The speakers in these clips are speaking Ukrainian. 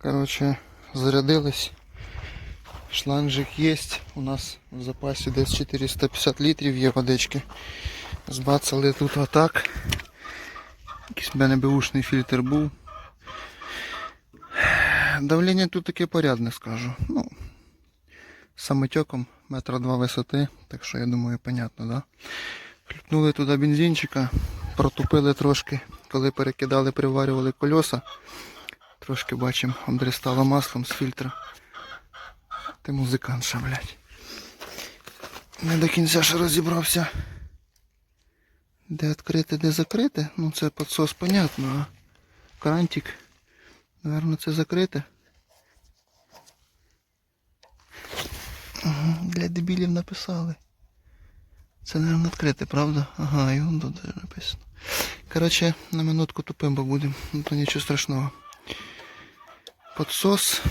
Коротше, зарядились. Шланжик є. У нас в запасі десь 450 літрів є водички. Збацали тут отак. Якийсь в мене беушний фільтр був. Давлення тут таке порядне, скажу. Ну, з самотеком метра два висоти, так що я думаю, понятно, да? Хлюпнули туди бензинчика, протупили трошки, коли перекидали, приварювали кольоса. Трошки бачимо, обдрістало маслом з фільтра. Ти музикантша, блядь. Не до кінця ще розібрався. Де відкрити, де закрити. Ну це підсос понятно, а крантик. Наверно, це закрите. Для дебілів написали. Це, наверное, відкрите, правда? Ага, і вон тут написано. Коротше, на минутку тупим будемо. Ну то нічого страшного. Подсос.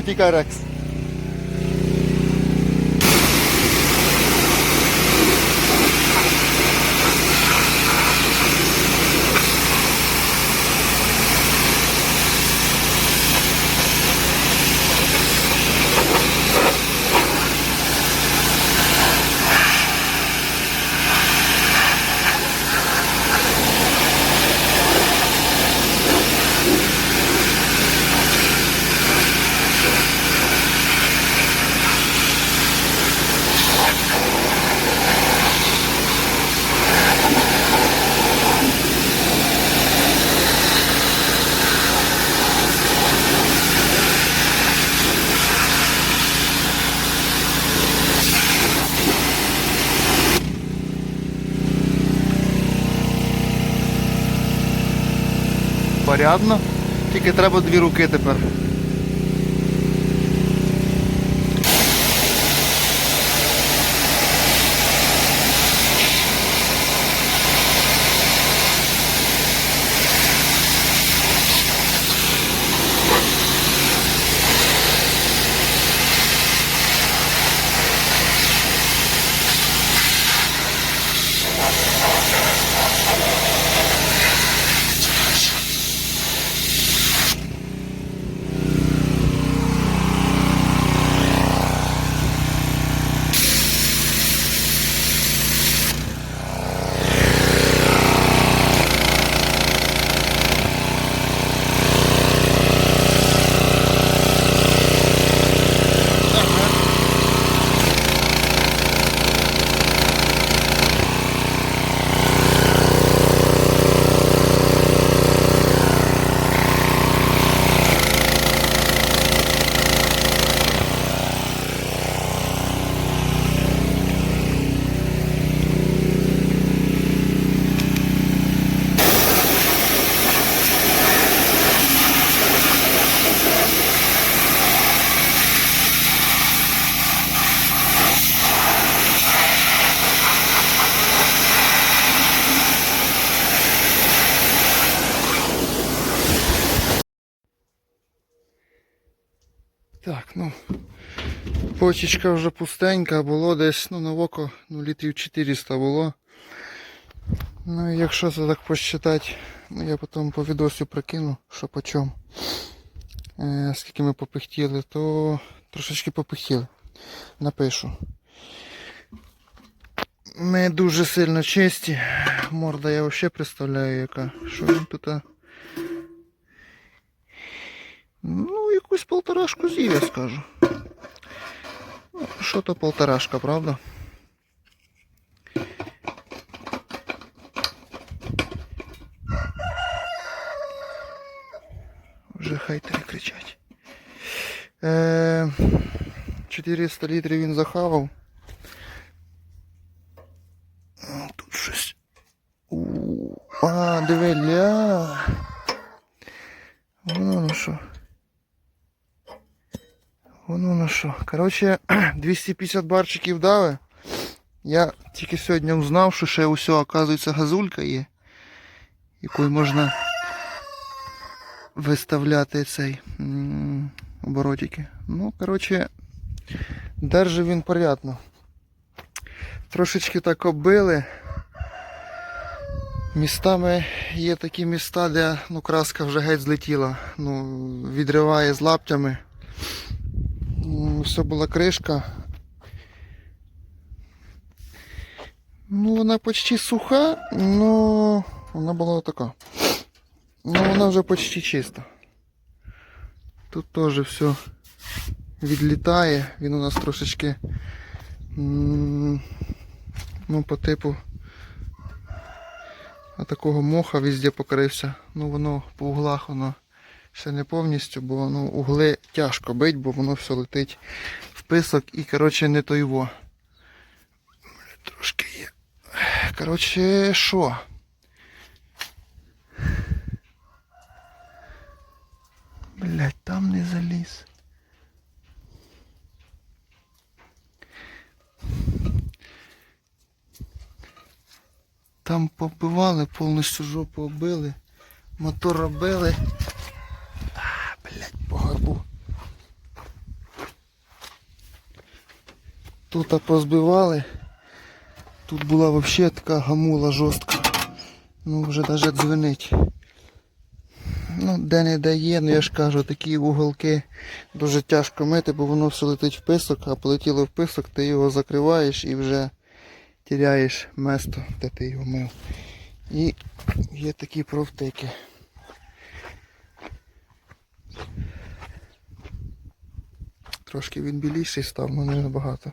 Рекс, а Порядно. Тільки треба дві руки тепер. Так, ну. Почечка вже пустенька, було десь, ну, на око, ну, літрів 400 було. Ну, і якщо це так посчитати, ну, я потім по відосу прикину, що по чому. Е, скільки ми попихтіли, то трошечки попихтіли. Напишу. Ми дуже сильно чисті. Морда я взагалі представляю, яка. Що він тут? Ну, якусь полторашку з'їв, я скажу. Ну, що то полторашка, правда? Вже хайтери кричать. Е, 400 літрів він захавав. О, Тут щось. У, А, диви, ля. Воно на що. Воно на що. Коротше, 250 барчиків дали. Я тільки сьогодні узнав, що ще усе, оказується, газулька є, якою можна виставляти цей оборотики. Ну, коротше, держи він порядно. Трошечки так оббили. Містами є такі міста, де ну, краска вже геть злетіла. Ну, відриває з лаптями. Все була кришка. Ну, вона почти суха, но вона була така. Ну, вона вже почти чиста. Тут теж все відлітає. Він у нас трошечки ну, по типу такого моха везде покрився. Ну воно по углах воно ще не повністю, бо ну, угли тяжко бить, бо воно все летить в писок і коротше не то його. Трошки є. Коротше, що? Блять, там не заліз. Там побивали, повністю жопу оббили, мотор робили. А, блять, по горбу. Тут позбивали. Тут була взагалі така гамула жорстка. Ну вже навіть дзвенить. Ну, де не де є, ну я ж кажу, такі уголки дуже тяжко мити, бо воно все летить в писок, а полетіло в писок, ти його закриваєш і вже теряєш место, де ти його мив. І є такі провтики. Трошки він біліший став, але не набагато.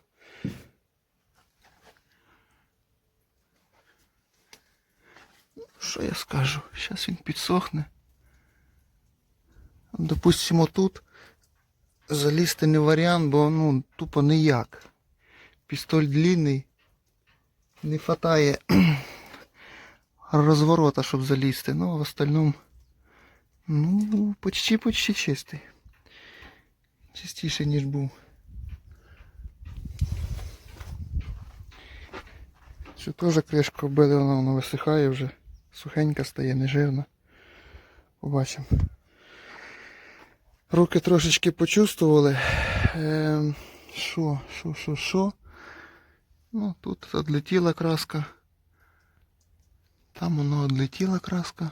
Що я скажу? Зараз він підсохне. Допустимо, тут залізти не варіант, бо ну тупо ніяк. Пістоль длинний. Не хватає розворота, щоб залізти. Ну, а в остальному, ну, почти почти чистий. Чистіше, ніж був. Що теж кришку оббили, вона, вона висихає вже. Сухенька стає, нежирна. Побачимо. Руки трошечки почувствували. Ем, Що, що, що, що? Ну, тут відлетіла краска. Там воно відлетіла краска.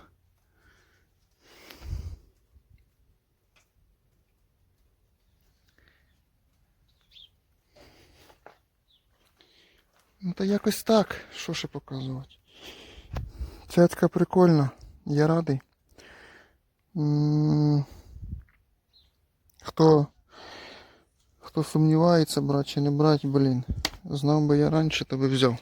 Ну та якось так. Що ще показувати? Цецька прикольна. Я радий. Хто, хто сумнівається, брати чи не брати, блін. Знав би я раніше, то би взяв.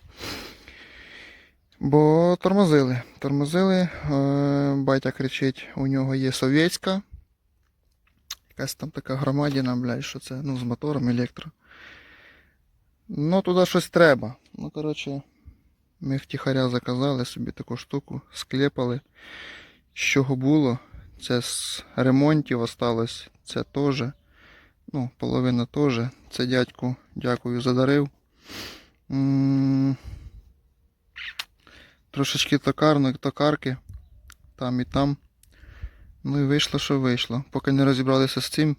Бо тормозили. Тормозили. Е, батя кричить, у нього є совєтська. Якась там така громадіна, блядь, що це, ну, з мотором електро. Ну, туди щось треба. Ну, коротше, ми втіхаря заказали собі таку штуку, склепали. З чого було? Це з ремонтів осталось, це теж. Ну, половина теж. Це дядьку, дякую, задарив. М, Трошечки токарно, токарки. Там і там. Ну і вийшло, що вийшло. Поки не розібралися з цим,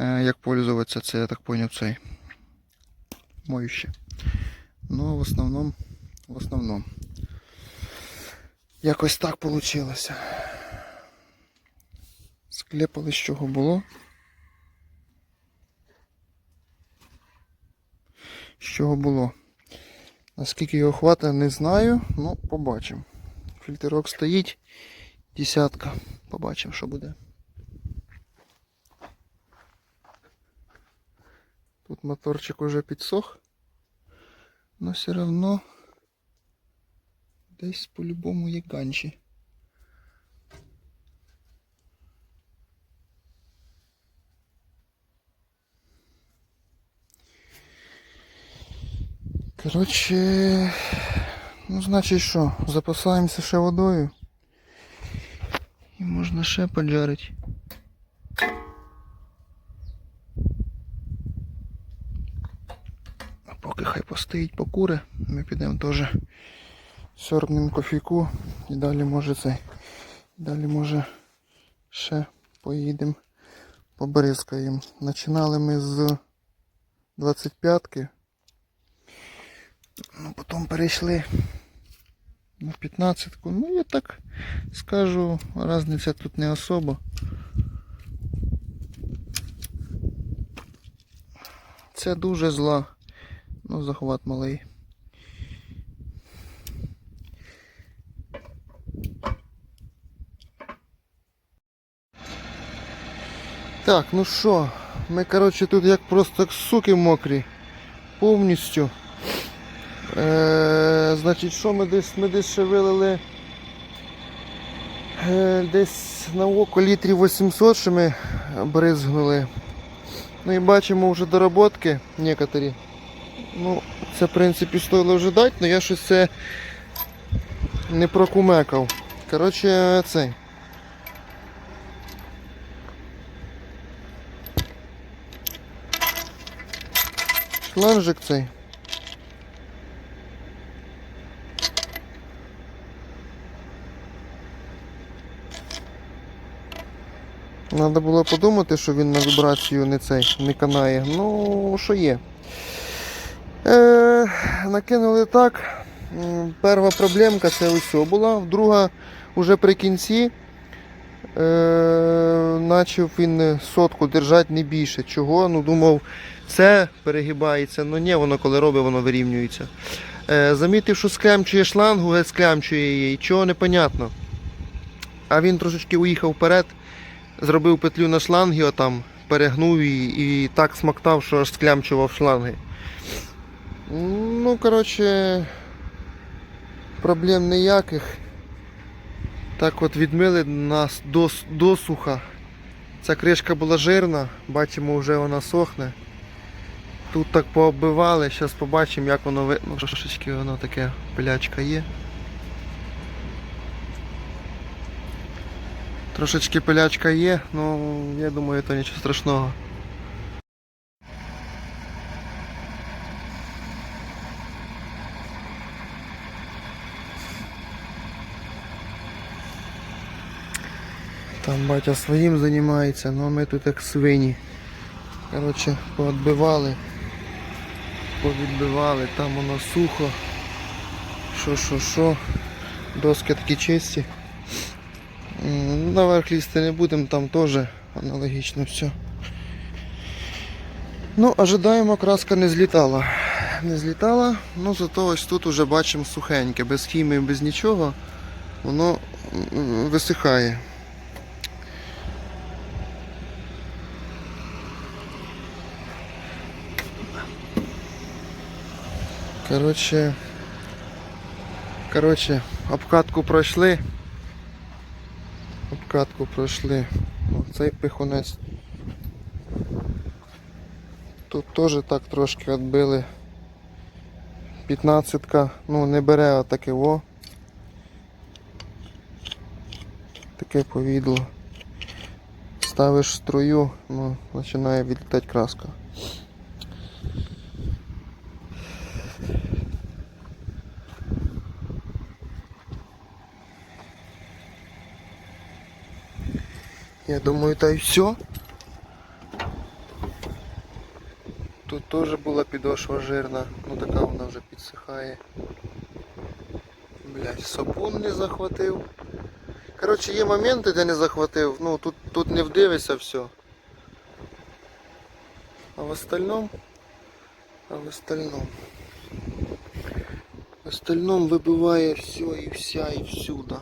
Е, як пользуватися, це я так поняв цей моюще. Ну, в основному, в основному. Якось так вийшло. Склепали з чого було. З чого було. Наскільки його хватає, не знаю, ну побачимо. Фільтрок стоїть, десятка. Побачимо, що буде. Тут моторчик уже підсох. Но все равно десь по-любому є ганчі. Коротше, ну значить що, запасаємося ще водою. І можна ще поджарити. А поки хай постоїть покури, ми підемо теж сьорбнемо кофійку і далі може цей. Далі може ще поїдемо побризкаємо. Починали ми з 25-ки. Ну, потім перейшли на 15-ку. Ну, я так скажу, різниця тут не особо. Це дуже зла. Ну, захват малий. Так, ну що, ми, коротше, тут як просто суки мокрі. Повністю. Е, значить, що ми десь, ми десь ще вилили е, десь на око літрів 800, що ми бризгнули. Ну і бачимо вже доработки некоторі. Ну, це в принципі стоїло вже дати, але я щось це не прокумекав. Коротше, цей. Шланжик цей. Треба було подумати, що він на вібрацію не цей не канає. Ну, що є. Е, накинули так. Перша проблемка це ось була. Друга вже при кінці. Е, начав він сотку держати не більше. Чого? Ну думав, це перегибається. Ну ні, воно коли робить, воно вирівнюється. Е, замітив, що склямчує шлангу, геть склямчує її. Чого непонятно. А він трошечки уїхав вперед, зробив петлю на шлангі, отам, перегнув і, і так смоктав, що аж склямчував шланги. Ну, коротше, проблем ніяких. Так от відмили нас дос, досуха. Ця кришка була жирна, бачимо, вже вона сохне. Тут так пооббивали, зараз побачимо, як воно ви... ну, трошечки воно таке пилячка є. Трошечки пилячка є, ну я думаю, це нічого страшного. Там батя своїм займається, ну а ми тут як свині. Коротше, поотбивали, повідбивали, там воно сухо. Що, що, що. Доски такі чисті. Наверх лізти не будемо, там теж аналогічно все. Ну, ожидаємо, краска не злітала. Не злітала, ну зато ось тут уже бачимо сухеньке, без хімії, без нічого, воно висихає. Коротше, коротше, обкатку пройшли. Обкатку пройшли. Цей пихунець. Тут теж так трошки відбили. 15-ка, ну не бере отаке во. Таке повідло. Ставиш струю, ну, починає відлітати краска. Я думаю, та й все. Тут теж була підошва жирна, ну така вона вже підсихає. Блять, сапун не захватив. Коротше, є моменти, де не захватив, ну тут, тут не вдивишся все. А в остальном, а в остальном, в остальном вибиває все і вся і всюди.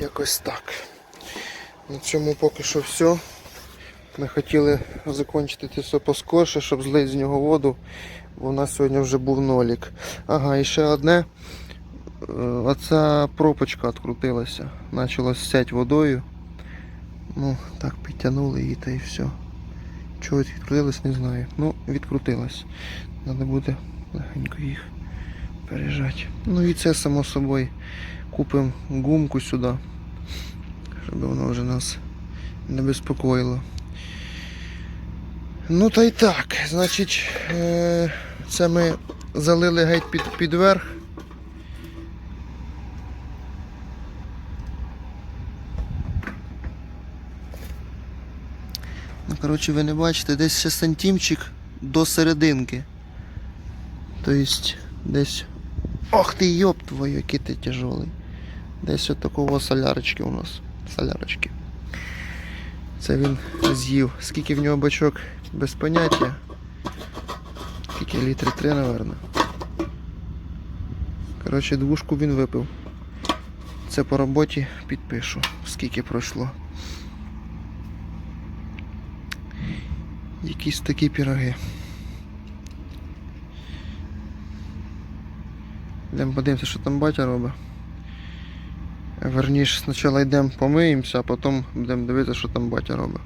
Якось так. На цьому поки що все. Ми хотіли закінчити це все поскорше, щоб злити з нього воду, бо у нас сьогодні вже був нолік. Ага, і ще одне. Е, Оця пропочка відкрутилася. Почала сять водою. Ну, так, підтягнули її та і все. Чого відкрутилось, не знаю. Ну, відкрутилась. Треба буде легенько їх пережати. Ну і це само собою. Купимо гумку сюди, щоб воно вже нас не безпокоїло. Ну та й так, значить, е, це ми залили геть під, під верх. Ну, коротше, ви не бачите, десь ще сантимчик до серединки. Тобто десь. Ох ти йоп твою, який ти тяжелий. Десь от такого солярочки у нас. Солярочки. Це він з'їв. Скільки в нього бачок без поняття. Скільки літри три, напевно. Коротше, двушку він випив. Це по роботі підпишу, скільки пройшло. Якісь такі піроги. Йдемо подивимося, що там батя робить. Верніше, спочатку йдемо помиємося, а потім будемо дивитися, що там батя робить.